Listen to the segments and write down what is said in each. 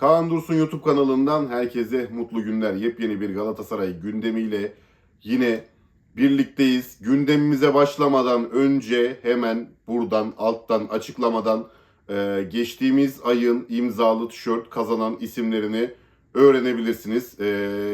Kaan Dursun YouTube kanalından herkese mutlu günler. Yepyeni bir Galatasaray gündemiyle yine birlikteyiz. Gündemimize başlamadan önce hemen buradan alttan açıklamadan e, geçtiğimiz ayın imzalı tişört kazanan isimlerini öğrenebilirsiniz. E,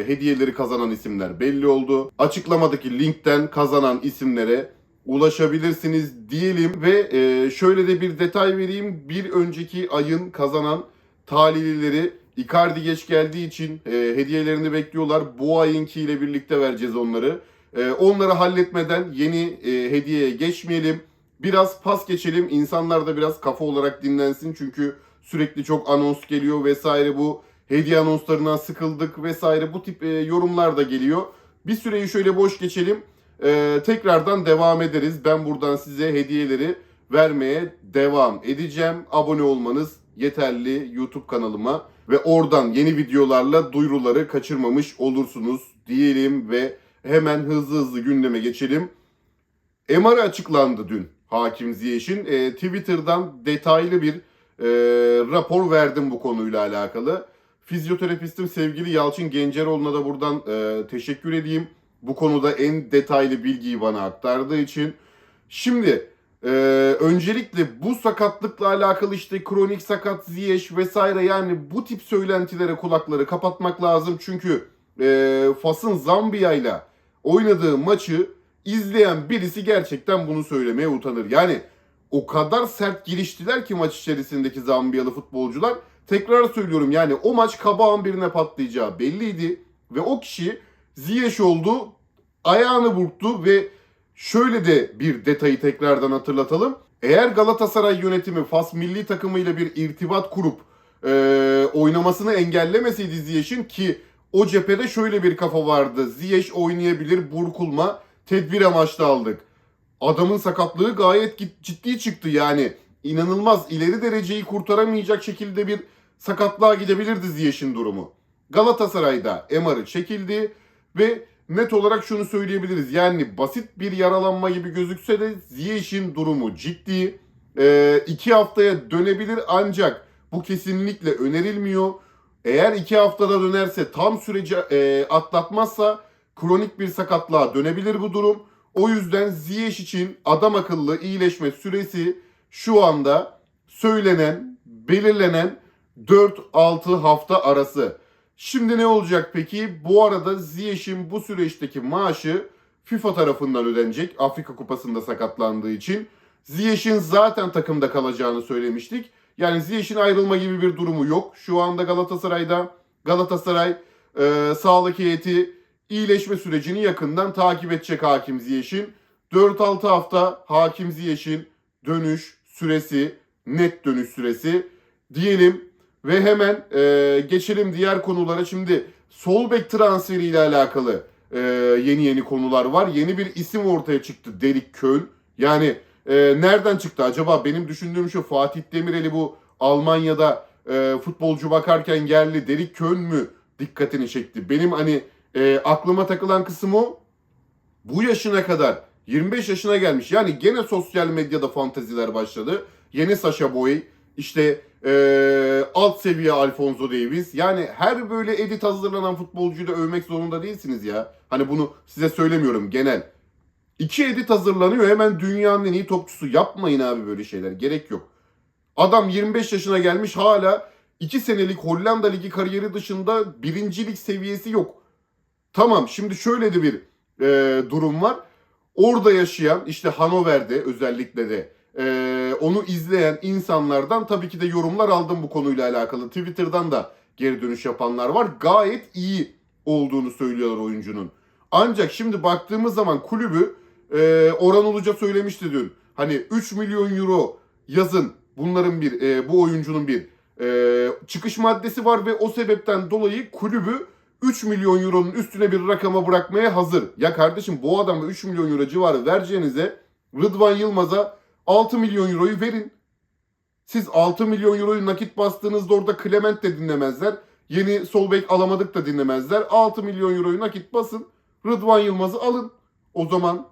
hediyeleri kazanan isimler belli oldu. Açıklamadaki linkten kazanan isimlere ulaşabilirsiniz diyelim ve e, şöyle de bir detay vereyim. Bir önceki ayın kazanan talihlileri Icardi geç geldiği için e, hediyelerini bekliyorlar. Bu ayınkiyle birlikte vereceğiz onları. E, onları halletmeden yeni e, hediyeye geçmeyelim. Biraz pas geçelim. İnsanlar da biraz kafa olarak dinlensin. Çünkü sürekli çok anons geliyor vesaire bu hediye anonslarından sıkıldık vesaire bu tip e, yorumlar da geliyor. Bir süreyi şöyle boş geçelim. E, tekrardan devam ederiz. Ben buradan size hediyeleri vermeye devam edeceğim. Abone olmanız yeterli YouTube kanalıma ve oradan yeni videolarla duyuruları kaçırmamış olursunuz diyelim ve hemen hızlı hızlı gündeme geçelim. MR açıklandı dün Hakim Ziyeş'in. E, Twitter'dan detaylı bir e, rapor verdim bu konuyla alakalı. Fizyoterapistim sevgili Yalçın Genceroğlu'na da buradan e, teşekkür edeyim. Bu konuda en detaylı bilgiyi bana aktardığı için. Şimdi e, öncelikle bu sakatlıkla alakalı işte kronik sakat Ziyech vesaire yani bu tip söylentilere kulakları kapatmak lazım. Çünkü e, Fas'ın Zambiya ile oynadığı maçı izleyen birisi gerçekten bunu söylemeye utanır. Yani o kadar sert giriştiler ki maç içerisindeki Zambiyalı futbolcular. Tekrar söylüyorum yani o maç kabağın birine patlayacağı belliydi. Ve o kişi Ziyech oldu, ayağını burktu ve şöyle de bir detayı tekrardan hatırlatalım. Eğer Galatasaray yönetimi Fas milli takımıyla bir irtibat kurup e, oynamasını engellemeseydi Ziyech'in ki o cephede şöyle bir kafa vardı. Ziyech oynayabilir, burkulma, tedbir amaçlı aldık. Adamın sakatlığı gayet ciddi çıktı yani. İnanılmaz ileri dereceyi kurtaramayacak şekilde bir sakatlığa gidebilirdi Ziyech'in durumu. Galatasaray'da MR'ı çekildi ve net olarak şunu söyleyebiliriz. Yani basit bir yaralanma gibi gözükse de Ziyech'in durumu ciddi. Ee, iki haftaya dönebilir ancak bu kesinlikle önerilmiyor. Eğer iki haftada dönerse tam süreci e, atlatmazsa kronik bir sakatlığa dönebilir bu durum. O yüzden Ziyech için adam akıllı iyileşme süresi şu anda söylenen, belirlenen 4-6 hafta arası. Şimdi ne olacak peki? Bu arada Ziyech'in bu süreçteki maaşı FIFA tarafından ödenecek. Afrika Kupası'nda sakatlandığı için. Ziyech'in zaten takımda kalacağını söylemiştik. Yani Ziyech'in ayrılma gibi bir durumu yok. Şu anda Galatasaray'da Galatasaray e, sağlık heyeti iyileşme sürecini yakından takip edecek Hakim Ziyech'in. 4-6 hafta Hakim Ziyech'in dönüş süresi, net dönüş süresi diyelim. Ve hemen e, geçelim diğer konulara. Şimdi sol bek transferiyle alakalı e, yeni yeni konular var. Yeni bir isim ortaya çıktı Derik Köln. Yani e, nereden çıktı acaba? Benim düşündüğüm şu Fatih Demirel'i bu Almanya'da e, futbolcu bakarken yerli Derik Köln mü dikkatini çekti? Benim hani e, aklıma takılan kısım o. Bu yaşına kadar 25 yaşına gelmiş. Yani gene sosyal medyada fanteziler başladı. Yeni Sasha Boy, işte e, alt seviye Alfonso Davies. Yani her böyle edit hazırlanan futbolcuyu da övmek zorunda değilsiniz ya. Hani bunu size söylemiyorum genel. İki edit hazırlanıyor hemen dünyanın en iyi topçusu. Yapmayın abi böyle şeyler. Gerek yok. Adam 25 yaşına gelmiş hala 2 senelik Hollanda Ligi kariyeri dışında birincilik seviyesi yok. Tamam şimdi şöyle de bir e, durum var. Orada yaşayan işte Hanover'de özellikle de e, onu izleyen insanlardan tabii ki de yorumlar aldım bu konuyla alakalı. Twitter'dan da geri dönüş yapanlar var. Gayet iyi olduğunu söylüyorlar oyuncunun. Ancak şimdi baktığımız zaman kulübü e, Orhan Uluca söylemişti dün. Hani 3 milyon euro yazın bunların bir e, bu oyuncunun bir e, çıkış maddesi var ve o sebepten dolayı kulübü 3 milyon euronun üstüne bir rakama bırakmaya hazır. Ya kardeşim bu adama 3 milyon euro civarı vereceğinize Rıdvan Yılmaz'a 6 milyon euroyu verin. Siz 6 milyon euroyu nakit bastığınızda orada Clement de dinlemezler. Yeni sol bek alamadık da dinlemezler. 6 milyon euroyu nakit basın. Rıdvan Yılmaz'ı alın. O zaman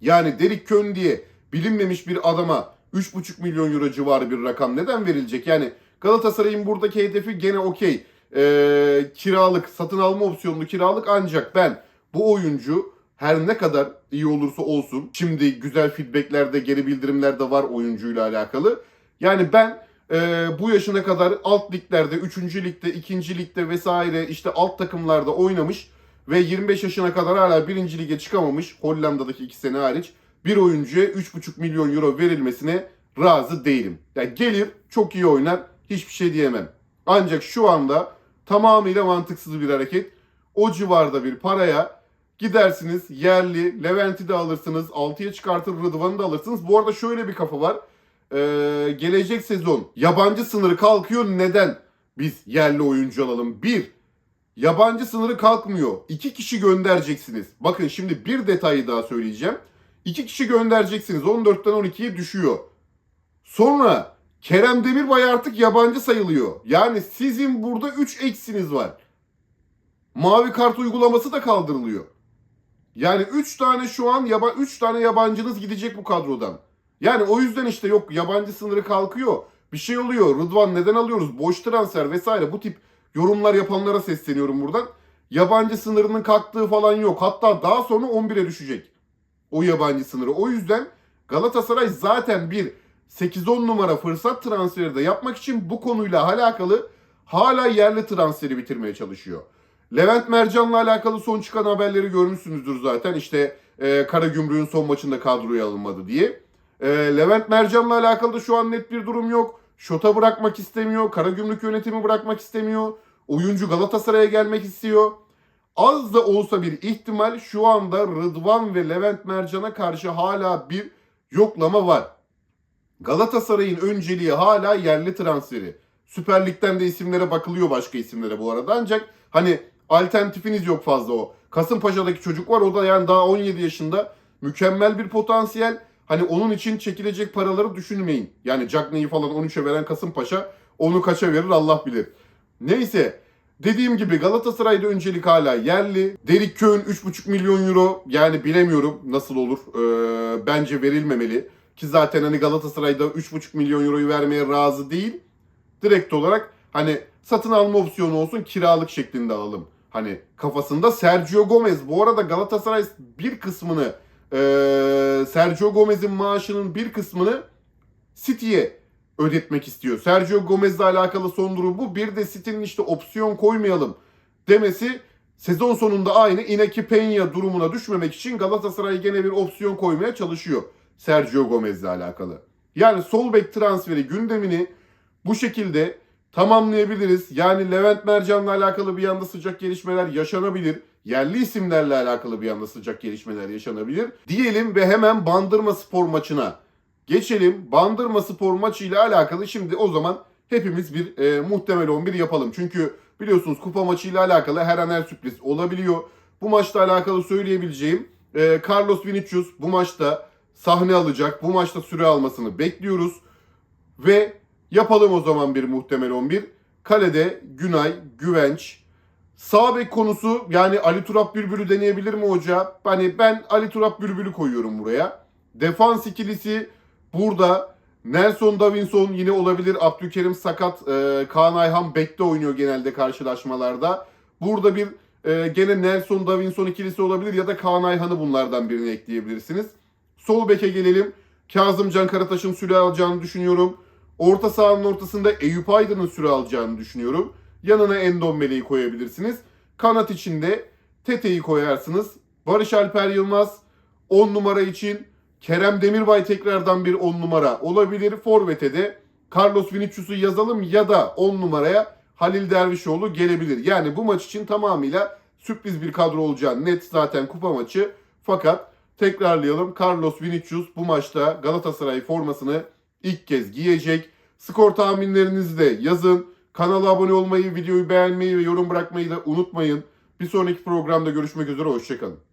yani Derik Kön diye bilinmemiş bir adama 3,5 milyon euro civarı bir rakam neden verilecek? Yani Galatasaray'ın buradaki hedefi gene okey. Ee, kiralık, satın alma opsiyonlu kiralık ancak ben bu oyuncu her ne kadar iyi olursa olsun şimdi güzel feedbacklerde geri bildirimler de var oyuncuyla alakalı. Yani ben e, bu yaşına kadar alt liglerde, 3. ligde, 2. ligde vesaire işte alt takımlarda oynamış ve 25 yaşına kadar hala 1. lige çıkamamış Hollanda'daki 2 sene hariç bir oyuncuya 3,5 milyon euro verilmesine razı değilim. Yani gelir çok iyi oynar hiçbir şey diyemem. Ancak şu anda tamamıyla mantıksız bir hareket. O civarda bir paraya gidersiniz yerli Levent'i de alırsınız 6'ya çıkartır Rıdvan'ı da alırsınız. Bu arada şöyle bir kafa var. Ee, gelecek sezon yabancı sınırı kalkıyor. Neden biz yerli oyuncu alalım? Bir, yabancı sınırı kalkmıyor. İki kişi göndereceksiniz. Bakın şimdi bir detayı daha söyleyeceğim. İki kişi göndereceksiniz. 14'ten 12'ye düşüyor. Sonra Kerem Demirbay artık yabancı sayılıyor. Yani sizin burada 3 eksiniz var. Mavi kart uygulaması da kaldırılıyor. Yani 3 tane şu an yaba 3 tane yabancınız gidecek bu kadrodan. Yani o yüzden işte yok yabancı sınırı kalkıyor. Bir şey oluyor. Rıdvan neden alıyoruz? Boş transfer vesaire bu tip yorumlar yapanlara sesleniyorum buradan. Yabancı sınırının kalktığı falan yok. Hatta daha sonra 11'e düşecek. O yabancı sınırı. O yüzden Galatasaray zaten bir 8-10 numara fırsat transferi de yapmak için bu konuyla alakalı hala yerli transferi bitirmeye çalışıyor. Levent Mercan'la alakalı son çıkan haberleri görmüşsünüzdür zaten. İşte e, Karagümrük'ün son maçında kadroya alınmadı diye. E, Levent Mercan'la alakalı da şu an net bir durum yok. Şota bırakmak istemiyor. Karagümrük yönetimi bırakmak istemiyor. Oyuncu Galatasaray'a gelmek istiyor. Az da olsa bir ihtimal şu anda Rıdvan ve Levent Mercan'a karşı hala bir yoklama var. Galatasaray'ın önceliği hala yerli transferi. Süper Lig'den de isimlere bakılıyor başka isimlere bu arada ancak hani alternatifiniz yok fazla o. Kasımpaşa'daki çocuk var o da yani daha 17 yaşında mükemmel bir potansiyel. Hani onun için çekilecek paraları düşünmeyin. Yani Cagney'i falan 13'e veren Kasımpaşa onu kaça verir Allah bilir. Neyse dediğim gibi Galatasaray'da öncelik hala yerli. Derik Köy'ün 3,5 milyon euro yani bilemiyorum nasıl olur. Ee, bence verilmemeli. Ki zaten hani Galatasaray'da 3,5 milyon euroyu vermeye razı değil. Direkt olarak hani satın alma opsiyonu olsun kiralık şeklinde alalım. Hani kafasında Sergio Gomez. Bu arada Galatasaray bir kısmını eee, Sergio Gomez'in maaşının bir kısmını City'ye ödetmek istiyor. Sergio Gomez'le alakalı son durum bu. Bir de City'nin işte opsiyon koymayalım demesi sezon sonunda aynı Inaki Peña durumuna düşmemek için Galatasaray gene bir opsiyon koymaya çalışıyor. Sergio Gomez'le alakalı. Yani sol bek transferi gündemini bu şekilde tamamlayabiliriz. Yani Levent Mercan'la alakalı bir anda sıcak gelişmeler yaşanabilir. Yerli isimlerle alakalı bir anda sıcak gelişmeler yaşanabilir. Diyelim ve hemen Bandırma Spor maçına geçelim. Bandırma Spor maçı ile alakalı şimdi o zaman hepimiz bir e, muhtemel 11 yapalım. Çünkü biliyorsunuz kupa maçı ile alakalı her an her sürpriz olabiliyor. Bu maçla alakalı söyleyebileceğim e, Carlos Vinicius bu maçta sahne alacak. Bu maçta süre almasını bekliyoruz. Ve yapalım o zaman bir muhtemel 11. Kalede Günay, Güvenç. Sağ bek konusu yani Ali Turap Bülbül'ü deneyebilir mi hoca? Hani ben Ali Turap Bülbül'ü koyuyorum buraya. Defans ikilisi burada Nelson Davinson yine olabilir. Abdülkerim sakat. Ee, Kaan Ayhan bekte oynuyor genelde karşılaşmalarda. Burada bir e, gene Nelson Davinson ikilisi olabilir ya da Kaan Ayhan'ı bunlardan birini ekleyebilirsiniz. Sol beke gelelim. Kazımcan Karataş'ın süre alacağını düşünüyorum. Orta sahanın ortasında Eyüp Aydın'ın süre alacağını düşünüyorum. Yanına Endombele'yi koyabilirsiniz. Kanat içinde Tete'yi koyarsınız. Barış Alper Yılmaz 10 numara için Kerem Demirbay tekrardan bir 10 numara olabilir. Forvet'e de Carlos Vinicius'u yazalım ya da 10 numaraya Halil Dervişoğlu gelebilir. Yani bu maç için tamamıyla sürpriz bir kadro olacağı net zaten kupa maçı. Fakat tekrarlayalım Carlos Vinicius bu maçta Galatasaray formasını ilk kez giyecek. Skor tahminlerinizi de yazın. Kanala abone olmayı, videoyu beğenmeyi ve yorum bırakmayı da unutmayın. Bir sonraki programda görüşmek üzere, hoşçakalın.